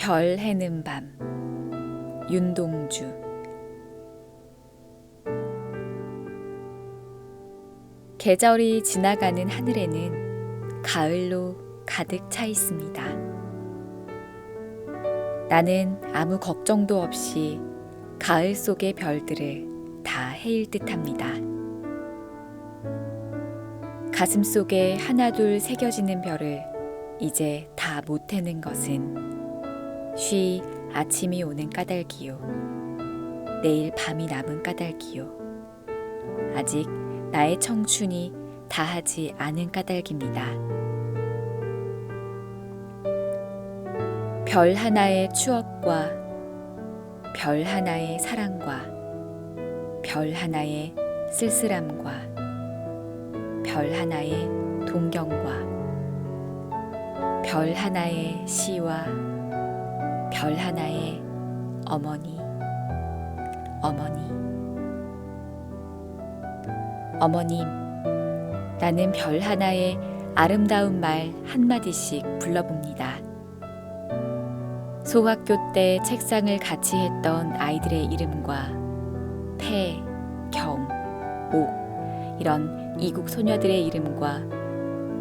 별 해는 밤 윤동주 계절이 지나가는 하늘에는 가을로 가득 차 있습니다. 나는 아무 걱정도 없이 가을 속의 별들을 다 헤일 듯합니다. 가슴 속에 하나둘 새겨지는 별을 이제 다못 해는 것은 쉬 아침이 오는 까닭이요. 내일 밤이 남은 까닭이요. 아직 나의 청춘이 다하지 않은 까닭입니다. 별 하나의 추억과 별 하나의 사랑과 별 하나의 쓸쓸함과 별 하나의 동경과 별 하나의 시와 별 하나의 어머니, 어머니. 어머님, 나는 별 하나의 아름다운 말 한마디씩 불러봅니다. 소학교 때 책상을 같이 했던 아이들의 이름과 태, 경, 옥 이런 이국 소녀들의 이름과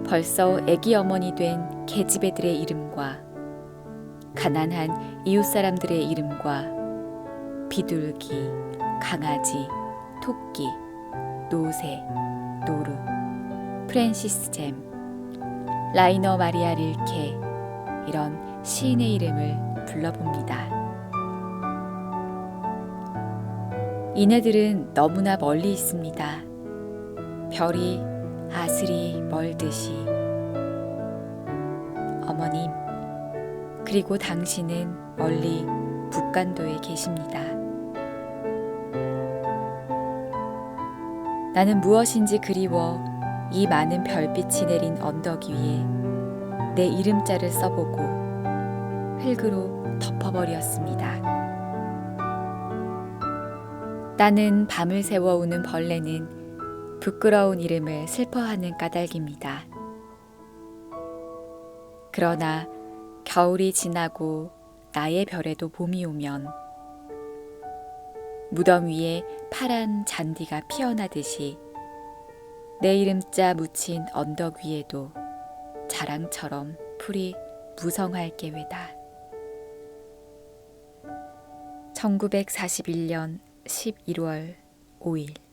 벌써 애기 어머니 된 계집애들의 이름과 가난한 이웃 사람들의 이름과 비둘기, 강아지, 토끼, 노새, 노루, 프랜시스 잼, 라이너 마리아 릴케 이런 시인의 이름을 불러봅니다. 이네들은 너무나 멀리 있습니다. 별이 아슬이 멀듯이 어머님 그리고 당신은 멀리 북간도에 계십니다. 나는 무엇인지 그리워 이 많은 별빛이 내린 언덕 위에 내 이름자를 써보고 흙으로 덮어버렸습니다. 나는 밤을 새워 우는 벌레는 부끄러운 이름을 슬퍼하는 까닭입니다. 그러나 겨울이 지나고 나의 별에도 봄이 오면 무덤 위에 파란 잔디가 피어나듯이 내 이름자 묻힌 언덕 위에도 자랑처럼 풀이 무성할 계외다. 1941년 11월 5일